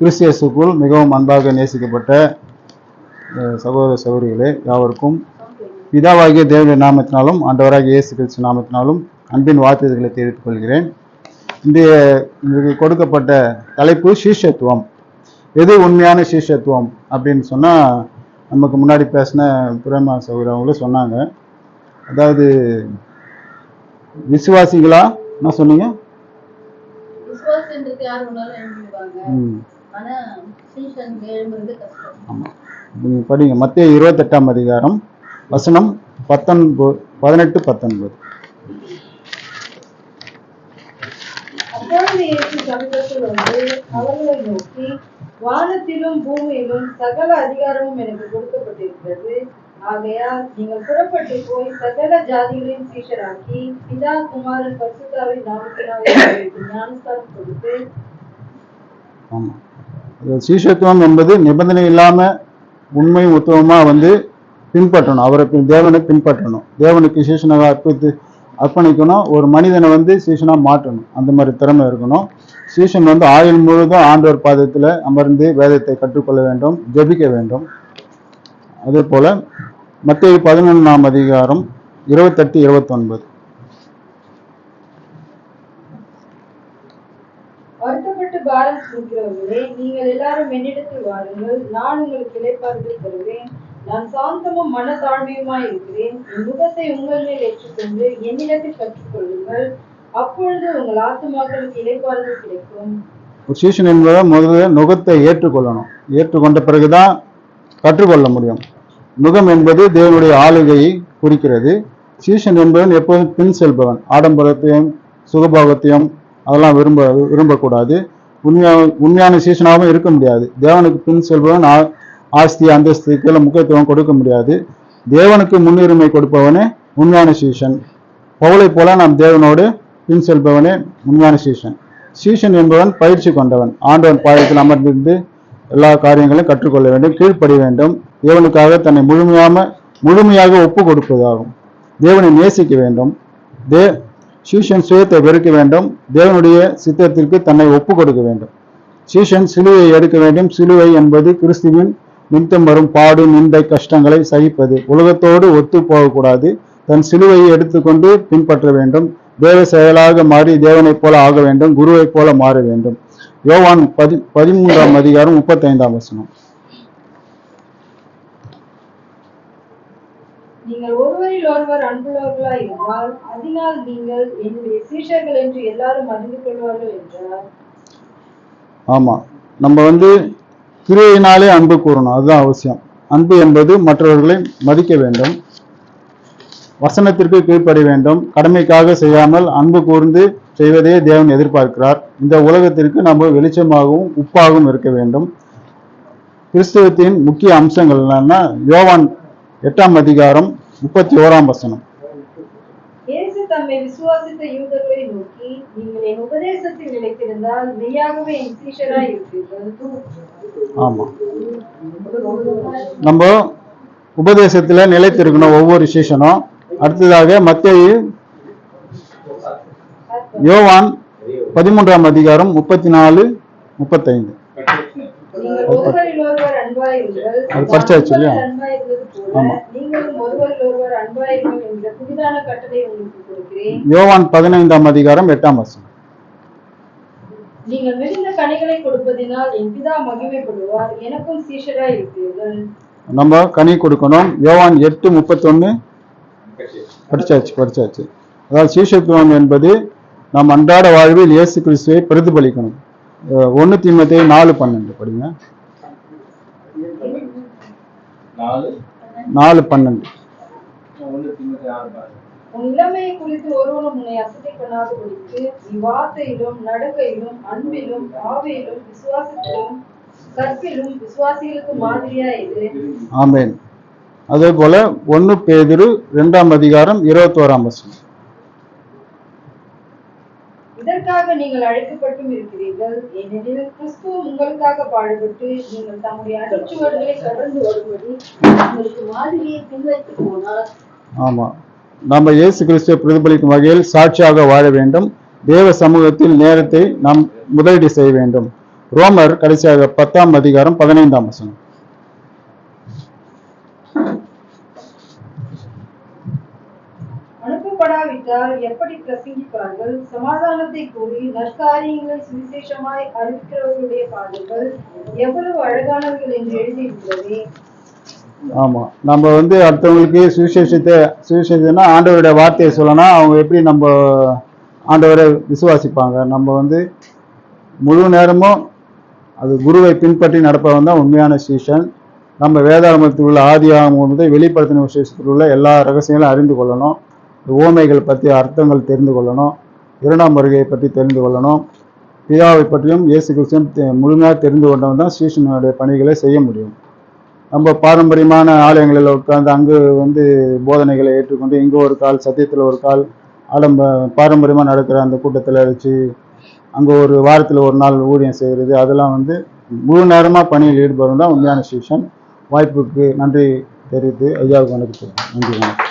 கிறிஸ்தியஸுக்குள் மிகவும் அன்பாக நேசிக்கப்பட்ட சகோதர சகோதரிகளே யாவருக்கும் பிதாவாகிய தேவனுடைய நாமத்தினாலும் ஆண்டவராகிய இயேசு கிறிஸ்து நாமத்தினாலும் அன்பின் வார்த்தைகளை தெரிவித்துக் கொள்கிறேன். இன்றைய இன்றைக்கு கொடுக்கப்பட்ட தலைப்பு சீஷத்துவம். எது உண்மையான சீஷத்துவம் அப்படின்னு சொன்னா நமக்கு முன்னாடி பேசின பிரேமா சகோதரி அவங்களும் சொன்னாங்க. அதாவது விசுவாசிகளா? என்ன சொன்னீங்க? ம். ஆனா சீசன் எழும்புறது கஷ்டம். ஆமாம் நீங்க படிங்க. மத்திய இருபத்தெட்டாம் அதிகாரம் வசனம் பத்தொன்பது பதினெட்டு பத்தொன்பது. அவர்களை நோக்கி வானத்திலும் பூமியிலும் சகல அதிகாரமும் எனக்கு கொடுக்கப்பட்டிருக்கிறது. ஆகையால் நீங்கள் புறப்பட்டு போய் சகல ஜாதிகளையும் சீஷராக்கி பிதா குமாரன் பரிசுத்தாவின் நாமத்தினாலே அவர்களுக்கு ஞானஸ்தானம் கொடுத்து ஆமாம் இது சீஷத்துவம் என்பது நிபந்தனை இல்லாமல் உண்மை உத்தவமாக வந்து பின்பற்றணும். அவரை தேவனை பின்பற்றணும். தேவனுக்கு சீஷனாக அர்ப்பித்து அர்ப்பணிக்கணும் ஒரு மனிதனை வந்து சீசனாக மாற்றணும். அந்த மாதிரி திறமை இருக்கணும். சீஷன் வந்து ஆயுள் முழுதும் ஆண்டவர் பாதத்தில் அமர்ந்து வேதத்தை கற்றுக்கொள்ள வேண்டும் ஜெபிக்க வேண்டும். அதே போல் மத்திய பதினொன்றாம் அதிகாரம் இருபத்தெட்டு இருபத்தொன்பது. வருத்தப்பட்டு பாரம் நீங்கள் எல்லாரும் என்னிடத்தில் வாருங்கள். நான் உங்களுக்கு இளைப்பாறுதல் தருவேன். நான் சாந்தமும் மனத்தாழ்மையுமாய் இருக்கிறேன். என் முகத்தை உங்கள் மேல் ஏற்றுக்கொண்டு என்னிடத்தில் கற்றுக்கொள்ளுங்கள். அப்பொழுது உங்கள் ஆத்மாக்களுக்கு இளைப்பாறுதல் கிடைக்கும். ஒரு சீசன் என்பதை முதல்ல நுகத்தை ஏற்றுக்கொள்ளணும். ஏற்றுக்கொண்ட பிறகுதான் கற்றுக்கொள்ள முடியும். நுகம் என்பது தேவனுடைய ஆளுகையை குறிக்கிறது. சீசன் என்பவன் எப்போதும் பின் செல்பவன். ஆடம்பரத்தையும் சுகபாகத்தையும் அதெல்லாம் விரும்ப விரும்பக்கூடாது. உண்மையா உண்மையான சீசனாகவும் இருக்க முடியாது. தேவனுக்கு பின் செல்பவன் ஆ- ஆஸ்தி அந்தஸ்துக்கெல்லாம் முக்கியத்துவம் கொடுக்க முடியாது. தேவனுக்கு முன்னுரிமை கொடுப்பவனே உண்மையான சீசன். பவுளை போல நாம் தேவனோடு பின் செல்பவனே உண்மையான சீஷன் சீசன் என்பவன் பயிற்சி கொண்டவன். ஆண்டவன் பாயத்தில் அமர்ந்திருந்து எல்லா காரியங்களையும் கற்றுக்கொள்ள வேண்டும் கீழ்ப்படி வேண்டும். தேவனுக்காக தன்னை முழுமையாம முழுமையாக ஒப்பு கொடுப்பதாகும் தேவனை நேசிக்க வேண்டும். தே சீஷன் சுயத்தை வெறுக்க வேண்டும். தேவனுடைய சித்தத்திற்கு தன்னை ஒப்பு கொடுக்க வேண்டும். சீஷன் சிலுவையை எடுக்க வேண்டும். சிலுவை என்பது கிறிஸ்துவின் நிமித்தம் வரும் பாடு நிந்தை கஷ்டங்களை சகிப்பது. உலகத்தோடு ஒத்து போகக்கூடாது. தன் சிலுவையை எடுத்துக்கொண்டு பின்பற்ற வேண்டும். தேவ செயலாக மாறி தேவனைப் போல ஆக வேண்டும். குருவைப் போல மாற வேண்டும். யோவான் பதி பதிமூன்றாம் அதிகாரம் முப்பத்தைந்தாம் வசனம். நீங்கள் ஒருவரில் ஒருவர் அன்புள்ளவர்களாய் இருந்தால் அதனால் நீங்கள் என்னுடைய சீஷர்கள் என்று எல்லாரும் அறிந்து கொள்வார்கள் என்றார். ஆமா. நம்ம வந்து கிரியையினாலே அன்பு கூறணும். அதுதான் அவசியம். அன்பு என்பது மற்றவர்களை மதிக்க வேண்டும். வசனத்திற்கு கீழ்ப்படிய வேண்டும். கடமைக்காக செய்யாமல் அன்பு கூர்ந்து செய்வதே தேவன் எதிர்பார்க்கிறார். இந்த உலகத்திற்கு நம்ம வெளிச்சமாகவும் உப்பாகவும் இருக்க வேண்டும். கிறிஸ்துவத்தின் முக்கிய அம்சங்கள் என்னன்னா யோவான் எட்டாம் அதிகாரம் முப்பத்தி ஓராம் வசனம். இயேசு தம்மை விசுவாசித்த யூதர்களை நோக்கி நீங்கள் என் உபதேசத்தில் நிலைத்திருந்தால் மெய்யாகவே என் சீஷராய் இருப்பீர்கள். ஆமா. நம்ம உபதேசத்துல நிலைத்திருக்கணும் ஒவ்வொரு சீசனும் அடுத்ததாக மத்திய யோவான் பதிமூன்றாம் அதிகாரம் முப்பத்தி நாலு முப்பத்தைந்து அது படிச்சாச்சு இல்லையா? ஆமா. யோவான் பதினைந்தாம் அதிகாரம் எட்டாம் வசனம். நீங்கள் மிகுந்த கனிகளை கொடுப்பதினால் என் பிதா மகிமைப்படுவார். எனக்கும் சீஷராய் இருப்பீர்கள். நம்ம கனி கொடுக்கணும். யோவான் எட்டு முப்பத்தொன்னு. படிச்சாச்சு படிச்சாச்சு. அதாவது சீஷத்துவம் என்பது நம் அன்றாட வாழ்வில் இயேசு கிறிஸ்துவை பிரதிபலிக்கணும். ஒண்ணு தீமத்தை நாலு பன்னெண்டு படிங்க. நாலு பன்னெண்டு. ஒன்று திமுக ஆறு பாரு உன் இளமையை குறித்து ஒருவனும் உன்னை அசட்டை பண்ணாதபடிக்கு நீ வார்த்தையிலும் நடக்கையிலும் அன்பிலும் ஆவியிலும் விசுவாசத்திலும் கற்பிலும் விசுவாசிகளுக்கு மாதிரியா இரு ஆமென். அதே போல ஒன்னு பேதுரு இரண்டாம் அதிகாரம் இருபத்தோராம் வசனம். அதற்காக நீங்கள் அழைக்கப்பட்டும் இருக்கிறீர்கள். ஏனெனில் கிறிஸ்து உங்களுக்காக பாடுபட்டு நீங்கள் தம்முடைய அடிச்சுவர்களை தொடர்ந்து வரும்படி உங்களுக்கு மாதிரியை பின்வைத்து போனார். ஆமா. நம்ம இயேசு கிறிஸ்துவை பிரதிபலிக்கும் வகையில் சாட்சியாக வாழ வேண்டும். தேவ சமூகத்தில் நேரத்தை நாம் முதலீடு செய்ய வேண்டும். ரோமர் கடைசியாக பத்தாம் அதிகாரம் பதினைந்தாம் வசனம். என்றால் எப்படி பிரசங்கிப்பார்கள்? சமாதானத்தை கூறி நற்காரியங்களை சுவிசேஷமாய் அறிவிக்கிறவர்களுடைய பாடல்கள் எவ்வளவு அழகானவர்கள் என்று எழுதியிருக்கிறது. ஆமா. நம்ம வந்து அடுத்தவங்களுக்கு சுவிசேஷத்தை சுவிசேஷம்னா ஆண்டவருடைய வார்த்தையை சொல்லணும் அவங்க எப்படி நம்ம ஆண்டவரை விசுவாசிப்பாங்க? நம்ம வந்து முழு நேரமும் அது குருவை பின்பற்றி நடப்பவன் தான் உண்மையான சீஷன். நம்ம வேதாரமத்தில் உள்ள ஆதி ஆகமம் முதல் வெளிப்படுத்தின விசேஷத்தில் உள்ள எல்லா ரகசியங்களும் அறிந்து கொள்ளணும். ஓமைகள் பற்றி அர்த்தங்கள் தெரிந்து கொள்ளணும் இரண்டாம் வருகையை பற்றி தெரிந்து கொள்ளணும் பிதாவை பற்றியும் இயேசு கிறிஸ்துவும் முழுமையாக தெரிந்து கொண்டவன் தான் ஸ்ரீஷனுடைய பணிகளை செய்ய முடியும். நம்ம பாரம்பரியமான ஆலயங்களில் உட்கார்ந்து அங்கு வந்து போதனைகளை ஏற்றுக்கொண்டு இங்கே ஒரு கால் சத்தியத்தில் ஒரு கால் ஆடம்ப பாரம்பரியமாக நடக்கிற அந்த கூட்டத்தில் வச்சு அங்கே ஒரு வாரத்தில் ஒரு நாள் ஊழியம் செய்கிறது அதெல்லாம் வந்து முழு நேரமாக பணியில் ஈடுபடும் தான் உண்மையான சீஷன். வாய்ப்புக்கு நன்றி தெரிவித்து ஐயாவுக்கு வணக்கம் நன்றி வணக்கம்.